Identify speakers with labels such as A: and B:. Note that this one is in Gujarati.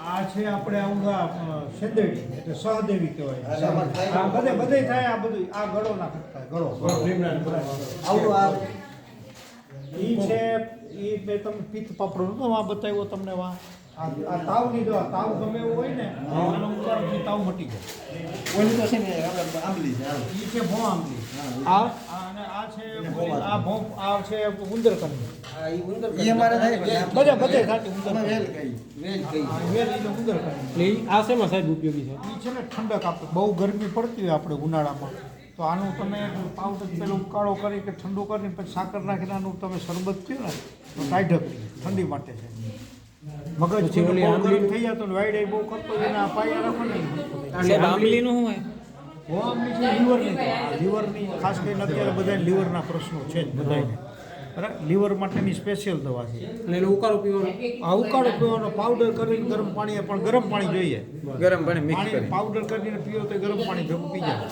A: આ છે આપણે આવું આ એટલે સહદેવી કહેવાય. આ બધે બધે થાય આ બધું આ ગળો ના થાય ગળો.
B: આવડું આ.
A: ઈ છે ઈ મેં તમને પિત્ત પાપડો નતો આ બતાવ્યો તમને વા. આ આ તાવની દવા તાવ ગમે એવું હોય ને આનો ઉકાળથી તાવ મટી જાય.
B: ઓલી તો છે ને આંબલી છે.
A: ઈ છે ભો આંબલી. આ આ અને આ છે આ ભો આ છે ઉંદરકંદ
B: ઈ અમારે થાય પણ આમ
A: બધે બધે થાય
B: આમાં વેલ
A: ઉંદરકંદ
B: કઈ વેલ કઈ
A: આ વેલ ઈ ઉંદરકંદ
C: એટલે ઈ આ શેમાં સાહેબ ઉપયોગી છે?
A: ઈ છે ને ઠંડક આપે. બહુ ગરમી પડતી હોય આપણે ઉનાળામાં. તો આનું તમે પાવડર પેલો ઉકાળો કરી કે ઠંડુ કરીને પછી સાકર નાખીને આનું તમે શરબત પીઓ ને તો ટાઈઢક ઠંડી માટે છે. મગજ
C: પછી ઓલી આંબલી?
A: થઈ જતો ને વાઈડ બહુ કરતો એને આ પાયા રાખો ને
C: સાહેબ આંબલી? નું હોય?
A: બહુ આંબલી છે લીવરની તો. લીવરની ખાસ કરીને અત્યારે બધા લીવરના પ્રશ્નો છે જ બધાને બરાબર? લીવર માટેની સ્પેશિયલ દવા છે.
C: અને એનો ઉકાળો પીવાનો?
A: આ ઉકાળો પીવાનો પાવડર કરીને ગરમ પાણી પણ ગરમ પાણી જોઈએ.
C: ગરમ પાણી મિક્સ કરી
A: પાવડર કરીને પીઓ તો ગરમ પાણી ભેગું પી જાય.